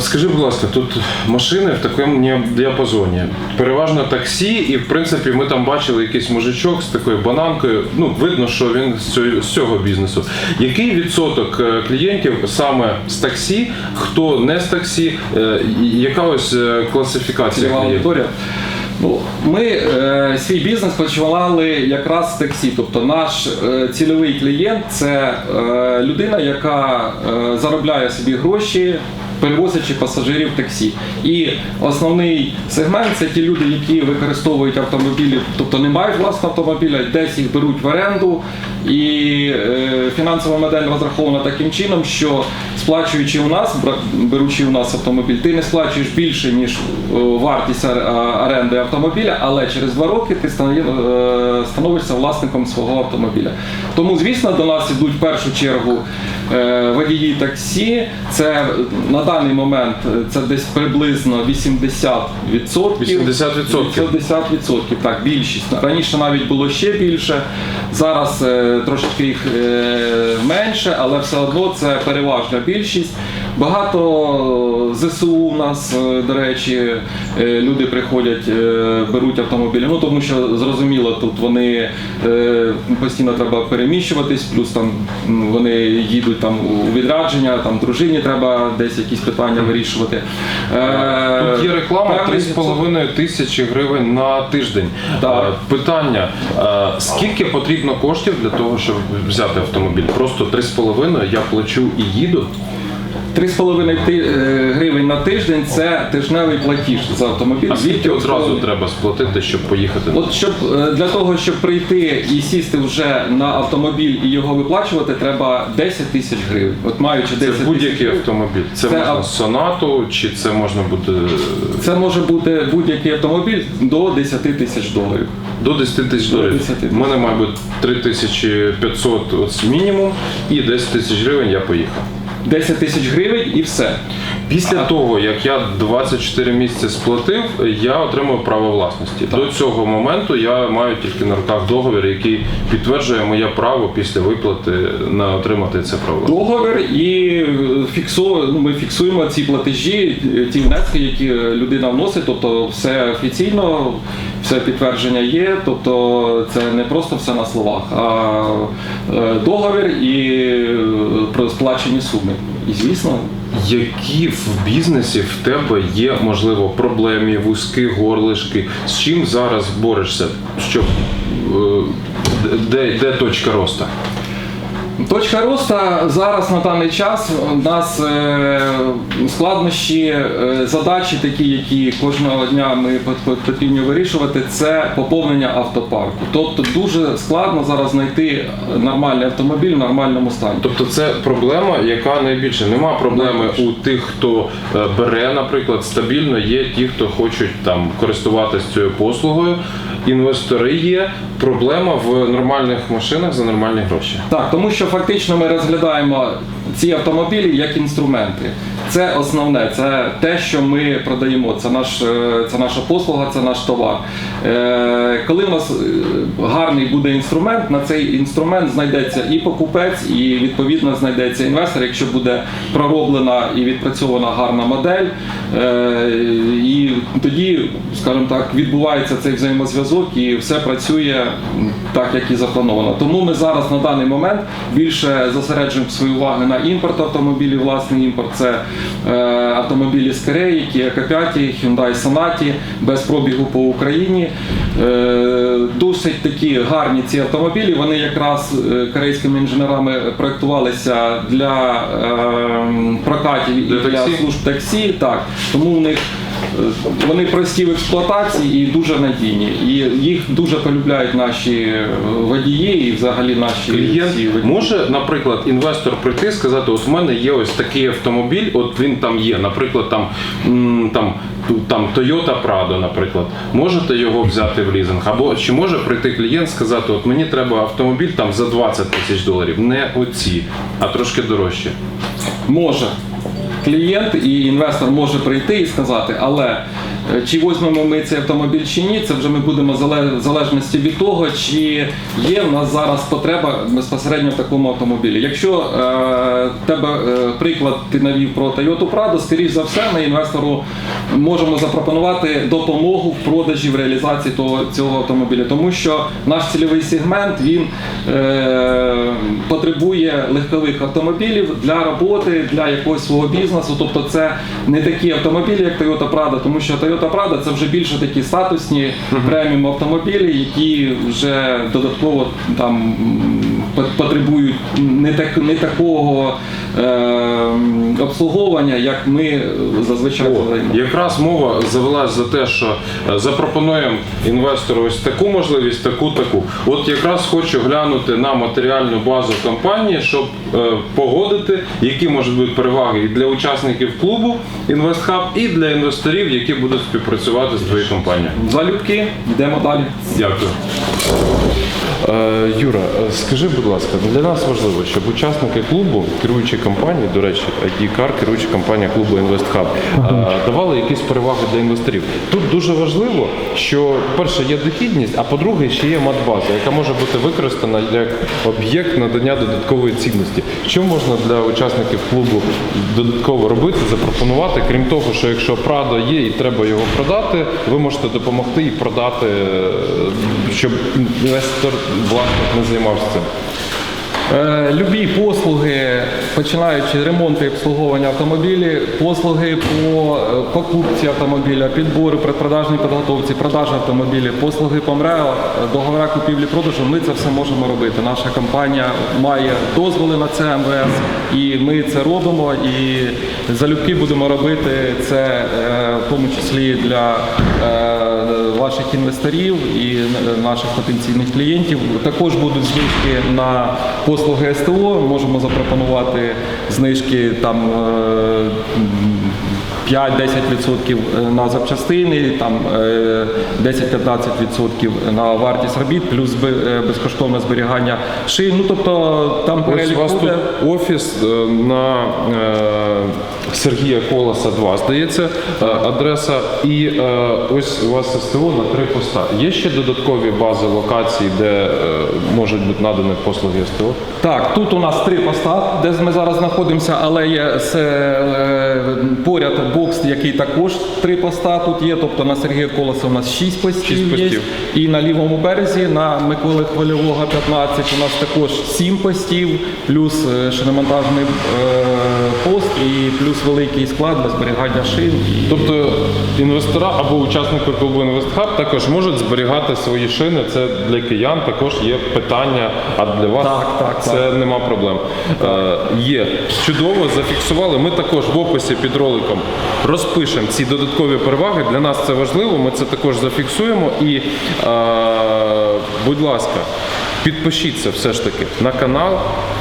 Скажи, будь ласка, тут машини в такому діапазоні. Переважно таксі, і в принципі ми там бачили якийсь мужичок з такою бананкою. Ну, видно, що він з цього, бізнесу. Який відсоток е, клієнтів саме з таксі, хто не з таксі, е, яка ось е, класифікація аудиторія. Ну, ми е, свій бізнес починали якраз з таксі. Тобто наш е, цільовий клієнт це е, людина, яка е, заробляє собі гроші. Перевозячи пасажирів таксі. І основний сегмент це ті люди, які використовують автомобілі, тобто не мають власного автомобіля, десь їх беруть в оренду. І е, фінансова модель розрахована таким чином, що сплачуючи у нас, беручи у нас автомобіль, ти не сплачуєш більше, ніж о, вартість оренди автомобіля, але через два роки ти е, становишся власником свого автомобіля. Тому, звісно, до нас ідуть в першу чергу е, водії таксі. Це е, на даний момент е, це десь приблизно 80%. 80%? 50%, так, більшість. Раніше навіть було ще більше. Зараз е, трошечки їх е, менше, але все одно це переважна більшість. Багато ЗСУ у нас, е, до речі, е, люди приходять, е, беруть автомобілі. Ну тому що зрозуміло, тут вони е, постійно треба переміщуватись, плюс там вони їдуть там у відрядження, там дружині треба десь якісь питання вирішувати. Е, Тут є реклама 3,5 тисячі гривень на тиждень. Так. Е, Питання: е, скільки потрібно коштів для того, щоб взяти автомобіль? Просто 3,5 я плачу і їду. 3,5 е, гривень на тиждень це тижневий платіж за автомобіль. А скільки Звідки одразу треба сплатити, щоб поїхати? От щоб е, для того, щоб прийти і сісти вже на автомобіль і його виплачувати, треба 10 тисяч гривень. От маючи 10 Це будь-який автомобіль. Це, Це можна сонату, чи це можна буде це може бути будь-який автомобіль до 10 тисяч доларів. до 10 тисяч доларів. У мене має бути 3500 мінімум, і 10 тисяч гривень я поїхав. 10 тисяч гривень і все. Після того, як я 24 місяці сплатив, я отримав право власності. До цього моменту я маю тільки на руках договір, який підтверджує моє право після виплати на отримати це право. Договір і фіксу, ми фіксуємо ці платежі, ті внески, які людина вносить, тобто все офіційно, все підтвердження є, тобто це не просто все на словах, а е, договір і е, про сплачені суми. І звісно, Які в бізнесі в тебе є, можливо, проблеми, вузькі горлишки? З чим зараз борешся? Щоб е, де, де точка росту? Точка росту зараз на даний час у нас е, складнощі, е, задачі такі, які кожного дня ми пот- потрібно вирішувати, це поповнення автопарку. Тобто дуже складно зараз знайти нормальний автомобіль в нормальному стані. Тобто це проблема, яка найбільше. Нема проблеми у тих, хто е, бере, наприклад, стабільно. Є ті, хто хочуть там користуватися цією послугою. Інвестори є. Проблема в нормальних машинах за нормальні гроші. Так, тому що фактично ми розглядаємо ці автомобілі як інструменти. Це основне, це те, що ми продаємо. Це наш, е, це наша послуга, це наш товар. Е, коли у нас е, гарний буде інструмент, на цей інструмент знайдеться і покупець, і відповідно знайдеться інвестор, якщо буде пророблена і відпрацьована гарна модель. І тоді, скажімо так, відбувається цей взаємозв'язок і все працює так, як і заплановано. Тому ми зараз на даний момент більше зосереджуємо свою увагу на імпорт автомобілів. Власний імпорт це автомобілі з Кореї, Kia K5, Hyundai Sonati, без пробігу по Україні. Е, досить такі гарні ці автомобілі. Вони якраз е, корейськими інженерами проектувалися для е, прокатів і Для для служб таксі. Так, тому у них е, вони прості в експлуатації і дуже надійні. І їх дуже полюбляють наші е, водії і взагалі наші Клієнт ці водії. може, наприклад, інвестор прийти і сказати: от в мене є ось такий автомобіль, от він там є. Наприклад, там там. Там Toyota Prado, наприклад, можете його взяти в лізинг, або чи може прийти клієнт сказати, от мені треба автомобіль там за 20 тисяч доларів, не оці, а трошки дорожче. Може. Клієнт і інвестор може прийти і сказати, але Чи візьмемо ми цей автомобіль чи ні, це вже ми будемо в залежності від того, чи є в нас зараз потреба безпосередньо в такому автомобілі. Якщо е, тебе е, приклад ти навів про Toyota Prado, скоріш за все, ми інвестору можемо запропонувати допомогу в продажі в реалізації того цього автомобіля, тому що наш цільовий сегмент він е, потребує легкових автомобілів для роботи, для якогось свого бізнесу. Тобто, це не такі автомобілі, як Toyota Prado, тому що Toyota Prado це вже більше такі статусні преміум автомобілі, які вже додатково там потребують не так не такого е, обслуговування, як ми зазвичай О, якраз мова завелась за те, що е, запропонуємо інвестору ось таку можливість, таку, таку. От якраз хочу глянути на матеріальну базу компанії, щоб е, погодити, які можуть бути переваги і для учасників клубу InvestHub, і для інвесторів, які будуть співпрацювати з твоєю компанією. Залюбки, йдемо далі. Дякую. Е, Юра, е, скажи, будь ласка, для нас важливо, щоб учасники клубу, керуючі компанії, до речі, ID-Car, керуюча компанія клубу InvestHub, е, давали якісь переваги для інвесторів. Тут дуже важливо, що перше є дохідність, а по-друге, ще є матбаза, яка може бути використана як об'єкт надання додаткової цінності. Що можна для учасників клубу додатково робити, запропонувати, крім того, що якщо Прадо є і треба його продати, ви можете допомогти і продати, щоб інвестор власник не займався цим. Е, Любі послуги, починаючи ремонту і обслуговування автомобілів, послуги по е, покупці автомобіля, підбору, предпродажній підготовці, продажі автомобілів, послуги по МРЕО, е, договори купівлі-продажу, ми це все можемо робити. Наша компанія має дозволи на це МВС, і ми це робимо. І залюбки будемо робити це в тому числі для ваших інвесторів і наших потенційних клієнтів. Також будуть знижки на послуги СТО. Можемо запропонувати знижки там. е, м, 5-10% на запчастини, там е, 10-15% на вартість робіт, плюс е, безкоштовне зберігання шин. Ну тобто там перелік у вас буде. тут офіс е, на е, Сергія Колоса 2, здається, е, адреса. І е, ось у вас СТО на три поста. Є ще додаткові бази локацій, де е, можуть бути надані послуги СТО? Так, тут у нас три поста, де ми зараз знаходимося, але є поряд бокс, який також три поста тут є. Тобто на Сергія Колоса у нас шість постів, Шість є. І на лівому березі на Миколи Хвильового 15 у нас також сім постів, плюс шиномонтажний пост і плюс великий склад для зберігання шин. Тобто інвестора або учасники клубу InvestHub також можуть зберігати свої шини. Це для киян також є питання, а для вас Так, так, це нема проблем. Е, є чудово, зафіксували. Ми також в описі під роликом розпишемо ці додаткові переваги. Для нас це важливо. Ми це також зафіксуємо. І, е, будь ласка. Підпишіться все ж таки на канал.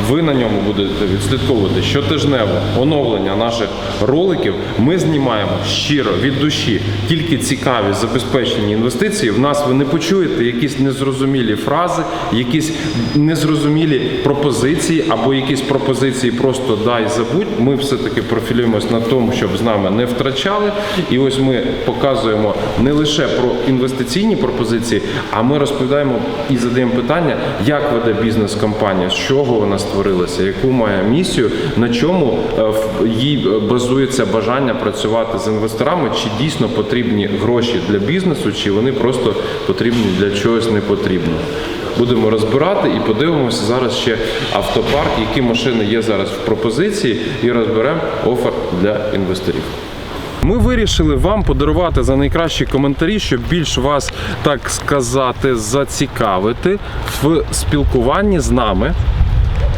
Ви на ньому будете відслідковувати щотижнево оновлення наших роликів. Ми знімаємо щиро від душі тільки цікаві забезпечені інвестиції. В нас ви не почуєте якісь незрозумілі фрази, якісь незрозумілі пропозиції або якісь пропозиції просто дай забудь. Ми все таки профілюємось на тому, щоб з нами не втрачали. І ось ми показуємо не лише про інвестиційні пропозиції, а ми розповідаємо і задаємо питання, як веде бізнес компанія, з чого вона створилася, яку має місію, на чому е, їй е, базується бажання працювати з інвесторами, чи дійсно потрібні гроші для бізнесу, чи вони просто потрібні для чогось непотрібного. Будемо розбирати і подивимося зараз ще автопарк, які машини є зараз в пропозиції, і розберемо офер для інвесторів. Ми вирішили вам подарувати за найкращі коментарі, щоб більш вас, так сказати, зацікавити в спілкуванні з нами.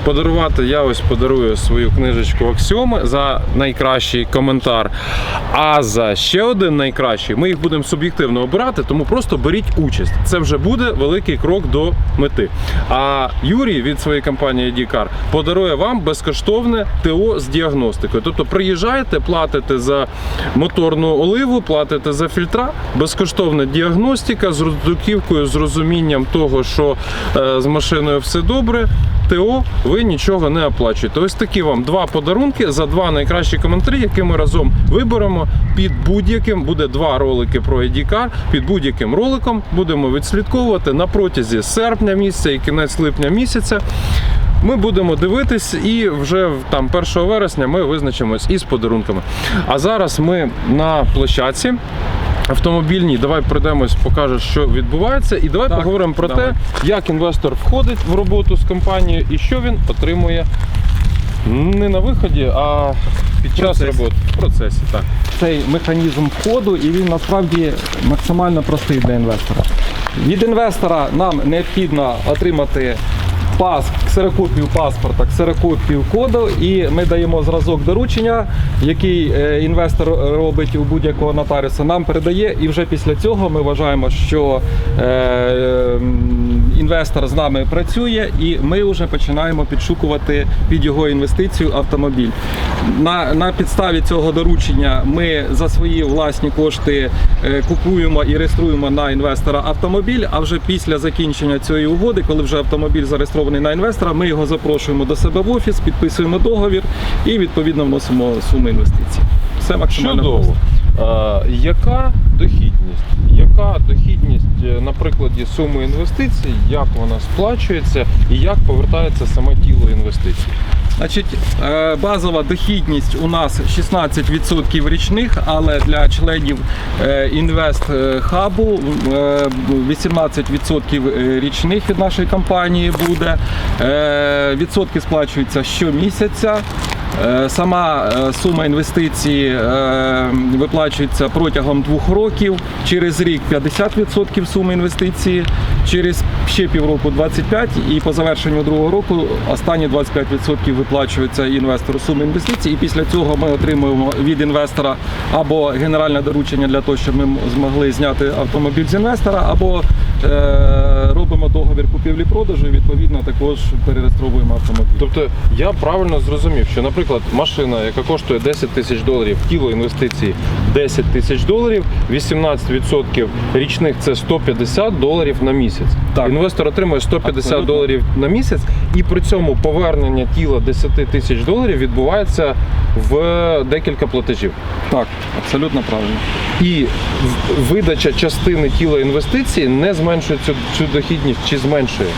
Подарувати я ось подарую свою книжечку Аксіоми за найкращий коментар. А за ще один найкращий ми їх будемо суб'єктивно обирати, тому просто беріть участь. Це вже буде великий крок до мети. А Юрій від своєї компанії ID-Car подарує вам безкоштовне ТО з діагностикою. Тобто приїжджаєте, платите за моторну оливу, платите за фільтра, безкоштовна діагностика з роздруківкою, з розумінням того, що е, з машиною все добре. ТО, ви ви нічого не оплачуєте. Ось такі вам два подарунки за два найкращі коментарі, які ми разом виберемо. Під будь-яким буде два ролики про ID-Car. Під будь-яким роликом будемо відслідковувати на протязі серпня місяця і кінець липня місяця. Ми будемо дивитись, і вже там 1 вересня ми визначимось із подарунками. А зараз ми на площадці. Автомобільній, давай пройдемось, покажеш, що відбувається, і давай Так, поговоримо про давай. те, як інвестор входить в роботу з компанією і що він отримує не на виході, а під час Процесі. роботи в процесі. Так. цей механізм входу, і він насправді максимально простий для інвестора. Від інвестора нам необхідно отримати пас, ксерокопію паспорта, ксерокопію коду, і ми даємо зразок доручення, який е, інвестор робить у будь-якого нотаріуса, нам передає, і вже після цього ми вважаємо, що е, інвестор з нами працює, і ми вже починаємо підшукувати під його інвестицію автомобіль. На, на підставі цього доручення ми за свої власні кошти е, купуємо і реєструємо на інвестора автомобіль. А вже після закінчення цієї угоди, коли вже автомобіль зареєстрований на інвестора, ми його запрошуємо до себе в офіс, підписуємо договір і відповідно вносимо суму інвестицій. Все максимально Чудово. просто. А, яка дохідність? Яка дохідність е, на прикладі суми інвестицій, як вона сплачується і як повертається саме тіло інвестицій? Значить, е, базова дохідність у нас 16% річних, але для членів інвестхабу е, хабу е, 18% річних від нашої компанії буде. Відсотки сплачуються щомісяця. Е, Сама е, сума інвестицій е, виплачується протягом двох років. Через рік 50% суми інвестиції, через ще півроку 25% і по завершенню другого року останні 25% виплачуються інвестору суми інвестицій. І після цього ми отримуємо від інвестора або генеральне доручення для того, щоб ми змогли зняти автомобіль з інвестора, або робимо договір купівлі-продажу. Відповідно, також перереєстровуємо автомобіль. Тобто я правильно зрозумів, що, наприклад, машина, яка коштує 10 тисяч доларів, тіло інвестиції 10 тисяч доларів, 18% річних це 150 доларів на місяць. Так. Інвестор отримує 150 Абсолютно. доларів на місяць, і при цьому повернення тіла 10 тисяч доларів відбувається в декілька платежів. Так, абсолютно правильно. І видача частини тіла інвестиції не зменшує цю, цю дохідність чи зменшує.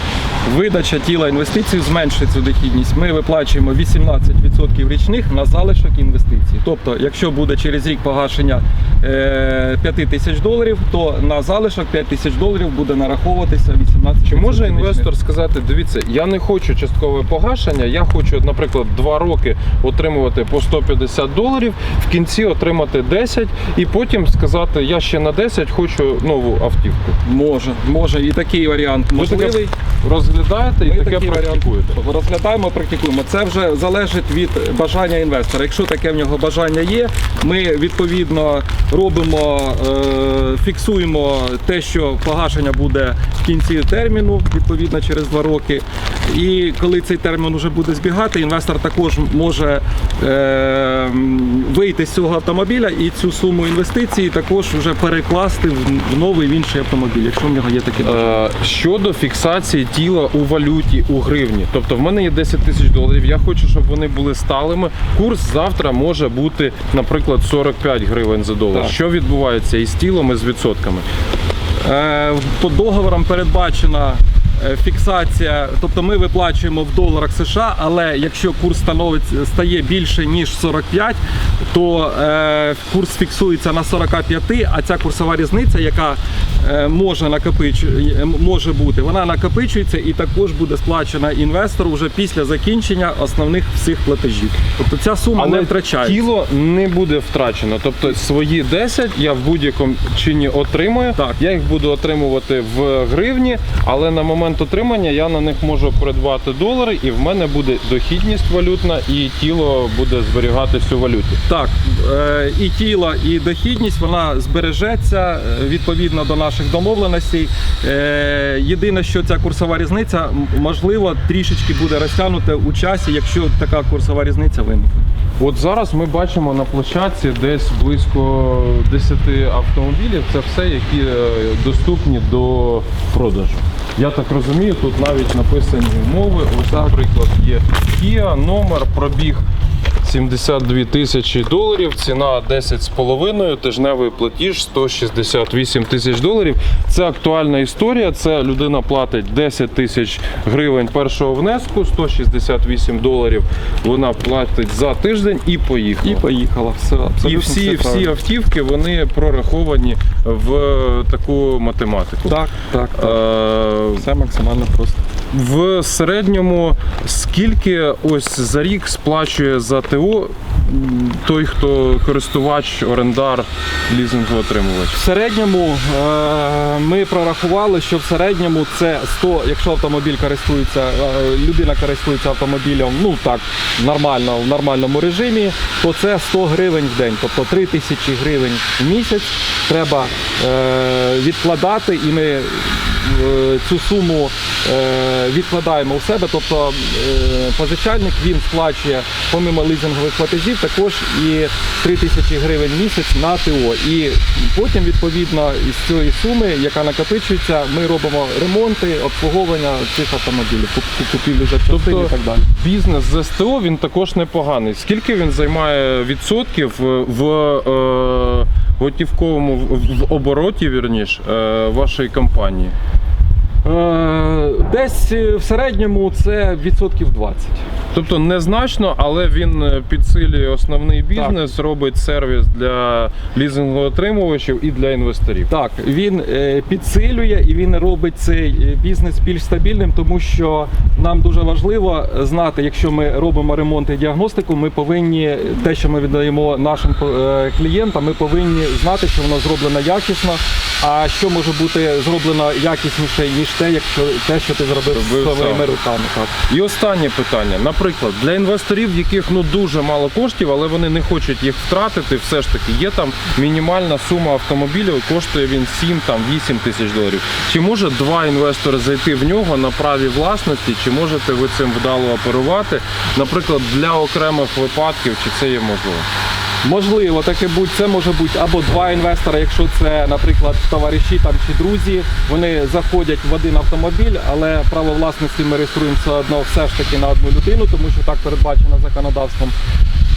Видача тіла інвестицій зменшує цю дохідність. Ми виплачуємо 18% річних на залишок інвестицій. Тобто, якщо буде через рік погашення е, 5 тисяч доларів, то на залишок 5 тисяч доларів буде нараховуватися 18%. Чи може інвестор сказати, дивіться, я не хочу часткове погашення, я хочу, наприклад, два роки отримувати по 150 доларів, в кінці отримати 10 і потім сказати, я ще на 10 хочу нову автівку. Може, може і такий варіант Ви можливий. розглядаєте і Ми таке варіант практикуєте. розглядаємо, практикуємо. Це вже залежить від бажання інвестора. Якщо таке в нього бажання є, ми відповідно робимо, е, фіксуємо те, що погашення буде в кінці терміну, відповідно через два роки. І коли цей термін вже буде збігати, інвестор також може е, вийти з цього автомобіля і цю суму інвестицій також вже перекласти в, новий в інший автомобіль, якщо в нього є бажання. Е, Щодо фіксації тіла у валюті у гривні, тобто в мене є 10 тисяч доларів. Я хочу, щоб вони були сталими. Курс завтра може бути, наприклад, 45 гривень за долар. Так. Що відбувається із тілом і з відсотками? Е, По договорам передбачена фіксація, тобто ми виплачуємо в доларах США, але якщо курс становить стає більше ніж 45, то е, курс фіксується на 45, а ця курсова різниця, яка е, може накопич... е, може бути, вона накопичується і також буде сплачена інвестору вже після закінчення основних всіх платежів. Тобто ця сума не втрачається. тіло не буде втрачено. Тобто свої 10 я в будь-якому чині отримую. Так. Я їх буду отримувати в гривні, але на момент отримання я на них можу придбати долари, і в мене буде дохідність валютна, і тіло буде зберігатись у валюті. Так, е, і тіло, і дохідність вона збережеться е, відповідно до наших домовленостей. Е, Єдине, що ця курсова різниця можливо трішечки буде розтягнута у часі, якщо така курсова різниця виникне. От зараз ми бачимо на площадці десь близько 10 автомобілів. Це все, які доступні до продажу. Я так розумію, тут навіть написані умови. Ось, наприклад, є Kia, номер, пробіг 72 тисячі доларів, ціна 10,5, тижневий платіж 168 тисяч доларів. Це актуальна історія. Це людина платить 10 тисяч гривень першого внеску, 168 доларів вона платить за тиждень і поїхала. І поїхала. Все, абсолютно І всі, все всі автівки вони прораховані в таку математику. Так, так, так. Е, Все максимально просто. В середньому скільки ось за рік сплачує за ТО той, хто користувач, орендар, лізингоотримувач? В середньому е, ми прорахували, що в середньому це 100, якщо автомобіль користується, е, людина користується автомобілем, ну так, нормально, в нормальному режимі, то це 100 гривень в день, тобто 3 тисячі гривень в місяць треба е, відкладати, і ми цю суму е, відкладаємо у себе. Тобто е, позичальник він сплачує помимо лизингових платежів також і 3 тисячі гривень в місяць на ТО. І потім, відповідно, із цієї суми, яка накопичується, ми робимо ремонти, обслуговування цих автомобілів, куп- купівлю запчастин Тобто- і так далі. Бізнес з СТО він також непоганий. Скільки він займає відсотків в е, готівковому в, обороті, вірніш, е, вашої компанії? Е, Десь е, в середньому це відсотків 20. Тобто незначно, але він е, підсилює основний бізнес, робить сервіс для лізингоотримувачів і для інвесторів. Так, він підсилює і він робить цей бізнес більш стабільним, тому що нам дуже важливо знати, якщо ми робимо ремонт і діагностику, ми повинні те, що ми віддаємо нашим клієнтам, ми повинні знати, що воно зроблено якісно. А що може бути зроблено якісніше ніж те, якщо те, що ти зробив Зробив своїми сам. руками. Так. І останнє питання. Наприклад, для інвесторів, в яких ну дуже мало коштів, але вони не хочуть їх втратити, все ж таки є там мінімальна сума автомобілів, коштує він 7-8 тисяч доларів. Чи може два інвестори зайти в нього на праві власності, чи можете ви цим вдало оперувати? Наприклад, для окремих випадків, чи це є можливо? Можливо, таке будь це може бути або два інвестора, якщо це, наприклад, товариші там чи друзі. Вони заходять в один автомобіль, але право власності ми реєструємо все одно все ж таки на одну людину, тому що так передбачено законодавством.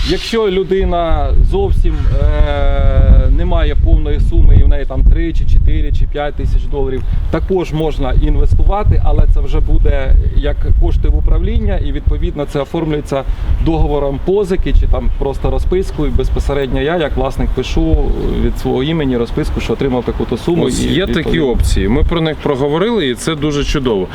Якщо людина зовсім е, не має повної суми, і в неї там 3 чи 4 чи 5 тисяч доларів, також можна інвестувати, але це вже буде як кошти в управління, і відповідно це оформлюється договором позики чи там просто розпискою. Безпосередньо я, як власник, пишу від свого імені розписку, що отримав таку-то суму. Ось і є такі відповідно. опції. Ми про них проговорили, і це дуже чудово.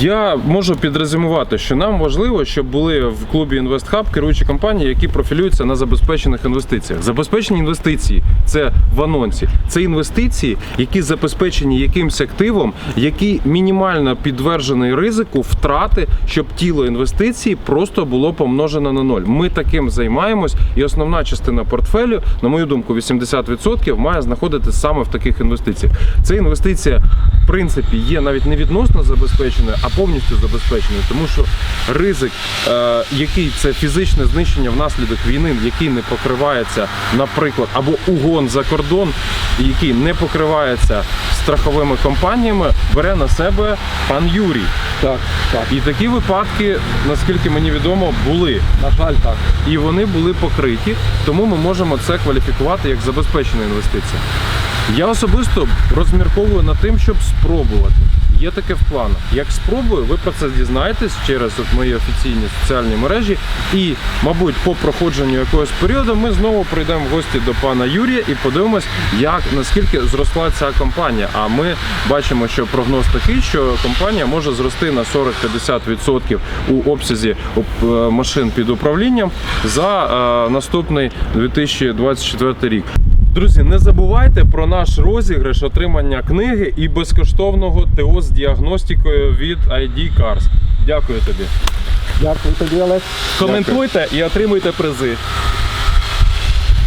Я можу підрезюмувати, що нам важливо, щоб були в клубі InvestHub керуючі компанії, які профілюються на забезпечених інвестиціях. Забезпечені інвестиції це в анонсі. Це інвестиції, які забезпечені якимсь активом, який мінімально підтверджений ризику втрати, щоб тіло інвестиції просто було помножено на ноль. Ми таким займаємось, і основна частина портфелю, на мою думку, 80% має знаходитися саме в таких інвестиціях. Це інвестиція, в принципі, є навіть не відносно забезпеченою, а повністю забезпеченою, тому що ризик, е, який це фізичне знищення внаслідок війни, який не покривається, наприклад, або угон за кордон, який не покривається страховими компаніями, бере на себе пан Юрій. Так, так. І такі випадки, наскільки мені відомо, були. На жаль, так. І вони були покриті, тому ми можемо це кваліфікувати як забезпечена інвестиція. Я особисто розмірковую над тим, щоб спробувати. Є таке в планах. Як спробую, ви про це дізнаєтесь через от мої офіційні соціальні мережі. І, мабуть, по проходженню якогось періоду ми знову прийдемо в гості до пана Юрія і подивимось, як наскільки зросла ця компанія. А ми бачимо, що прогноз такий, що компанія може зрости на 40-50% у обсязі е, машин під управлінням за е, наступний 2024 рік. Друзі, не забувайте про наш розіграш отримання книги і безкоштовного ТО з діагностикою від ID Cars. Дякую тобі. Дякую тобі, Олег. Коментуйте і отримуйте призи.